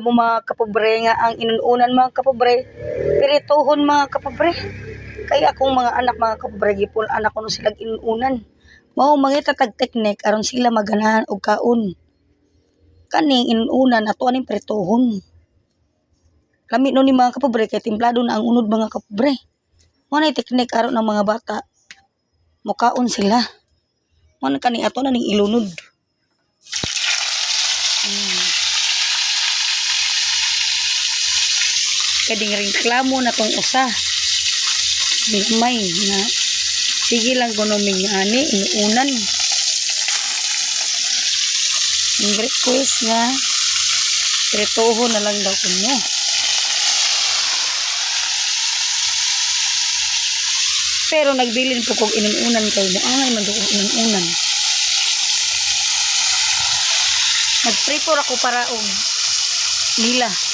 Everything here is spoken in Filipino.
mo mga kapobre nga ang inununan mga kapobre. Pirituhon mga kapobre. Kaya akong mga anak mga kapobre gipon anak ko no sila inununan. Mao mangita tag teknik aron sila maganahan og kaon. Kaning inununan ato aning prituhon lami no ni mga kapobre kay timplado na ang unod mga kapobre. Mo na teknik aron ng mga bata. Mukaon sila. Mo na kani ato na ning ilunod kading reklamo na tong usa. May nga sige lang kuno mig ani inuunan. Ang request nga tretoho na lang daw kuno. Pero nagbilin po kog inuunan kay mo. Angay man do inuunan. Nagprepare ako para og nila